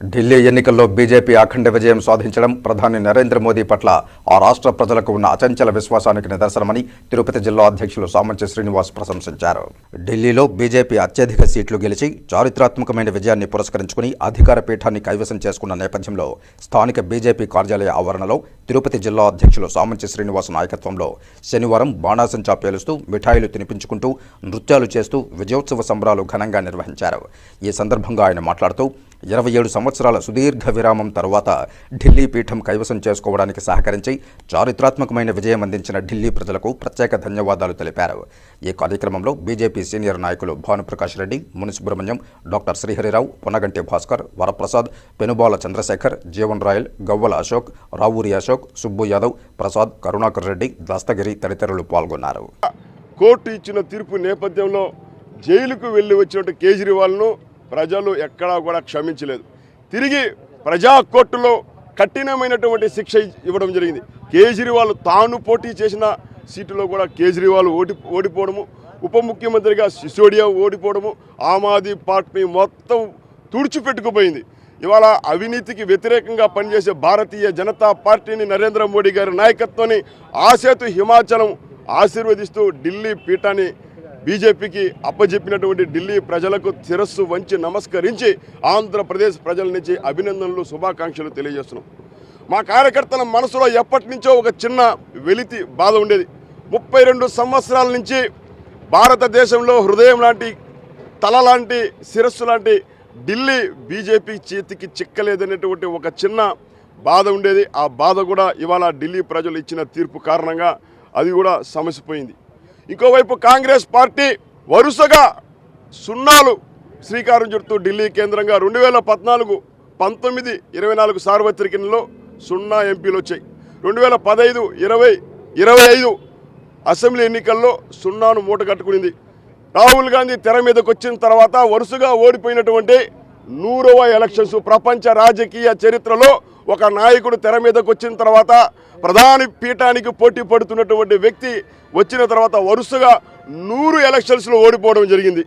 ఢిల్లీ ఎన్నికల్లో బీజేపీ అఖండ విజయం సాధించడం ప్రధాని నరేంద్ర మోదీ పట్ల ఆ రాష్ట్ర ప్రజలకు ఉన్న అచంచల విశ్వాసానికి నిదర్శనమని తిరుపతి జిల్లా అధ్యక్షులు సామంచి శ్రీనివాస్ ప్రశంసించారు. ఢిల్లీలో బీజేపీ అత్యధిక సీట్లు గెలిచి చారిత్రాత్మకమైన విజయాన్ని పురస్కరించుకుని అధికార పీఠాన్ని కైవసం చేసుకున్న నేపథ్యంలో స్థానిక బీజేపీ కార్యాలయ ఆవరణలో తిరుపతి జిల్లా అధ్యక్షులు సామంచి శ్రీనివాస్ నాయకత్వంలో శనివారం బాణాసంచా పేలుస్తూ మిఠాయిలు తినిపించుకుంటూ నృత్యాలు చేస్తూ విజయోత్సవ సంబరాలు ఘనంగా నిర్వహించారు. ఈ సందర్భంగా ఆయన మాట్లాడుతూ ఇరవై ఏడు సంవత్సరాల సుదీర్ఘ విరామం తర్వాత ఢిల్లీ పీఠం కైవసం చేసుకోవడానికి సహకరించి చారిత్రాత్మకమైన విజయం అందించిన ఢిల్లీ ప్రజలకు ప్రత్యేక ధన్యవాదాలు తెలిపారు. ఈ కార్యక్రమంలో బీజేపీ సీనియర్ నాయకులు భానుప్రకాష్ రెడ్డి మునిసుబ్రహ్మణ్యం డాక్టర్ శ్రీహరిరావు పొన్నగంటి భాస్కర్ వరప్రసాద్ పెనుబాల చంద్రశేఖర్ జీవన్ రాయల్ గవ్వల అశోక్ రావూరి అశోక్ సుబ్బు యాదవ్ ప్రసాద్ కరుణాకర్ రెడ్డి దస్తగిరి తదితరులు పాల్గొన్నారు. కోర్టు ఇచ్చిన తీర్పు నేపథ్యంలో జైలుకు వెళ్ళి వచ్చినట్టు కేజ్రీవాల్ను ప్రజలు ఎక్కడా కూడా క్షమించలేదు. తిరిగి ప్రజా కోర్టులో కఠినమైనటువంటి శిక్ష ఇవ్వడం జరిగింది. కేజ్రీవాల్ తాను పోటీ చేసిన సీటులో కూడా కేజ్రీవాల్ ఓడి ఓడిపోవడము ఉప ముఖ్యమంత్రిగా సిసోడియా ఓడిపోవడము ఆమ్ ఆద్మీ పార్టీ మొత్తం తుడిచిపెట్టుకుపోయింది. ఇవాళ అవినీతికి వ్యతిరేకంగా పనిచేసే భారతీయ జనతా పార్టీని నరేంద్ర మోడీ గారి నాయకత్వాన్ని ఆసేతు హిమాచలం ఆశీర్వదిస్తూ ఢిల్లీ పీఠాన్ని బీజేపీకి అప్పజెప్పినటువంటి ఢిల్లీ ప్రజలకు శిరస్సు వంచి నమస్కరించి ఆంధ్రప్రదేశ్ ప్రజల నుంచి అభినందనలు శుభాకాంక్షలు తెలియజేస్తున్నాం. మా కార్యకర్తల మనసులో ఎప్పటి నుంచో ఒక చిన్న వెలితి బాధ ఉండేది. ముప్పై రెండు సంవత్సరాల నుంచి భారతదేశంలో హృదయం లాంటి తల లాంటి శిరస్సు లాంటి ఢిల్లీ బీజేపీ చేతికి చిక్కలేదనేటువంటి ఒక చిన్న బాధ ఉండేది. ఆ బాధ కూడా ఇవాళ ఢిల్లీ ప్రజలు ఇచ్చిన తీర్పు కారణంగా అది కూడా సమసిపోయింది. ఇంకోవైపు కాంగ్రెస్ పార్టీ వరుసగా సున్నాలు శ్రీకారం చుడుతూ ఢిల్లీ కేంద్రంగా రెండు వేల పద్నాలుగు పంతొమ్మిది ఇరవై నాలుగు సార్వత్రికల్లో సున్నా ఎంపీలు వచ్చాయి. రెండు వేల పదహైదు ఇరవై ఇరవై ఐదు అసెంబ్లీ ఎన్నికల్లో సున్నాను మూట కట్టుకునింది. రాహుల్ గాంధీ తెర మీదకు వచ్చిన తర్వాత వరుసగా ఓడిపోయినటువంటి నూరవ ఎలక్షన్స్ ప్రపంచ రాజకీయ చరిత్రలో ఒక నాయకుడు తెర మీదకు వచ్చిన తర్వాత ప్రధాని పీఠానికి పోటీ పడుతున్నటువంటి వ్యక్తి వచ్చిన తర్వాత వరుసగా నూరు ఎలక్షన్స్లో ఓడిపోవడం జరిగింది.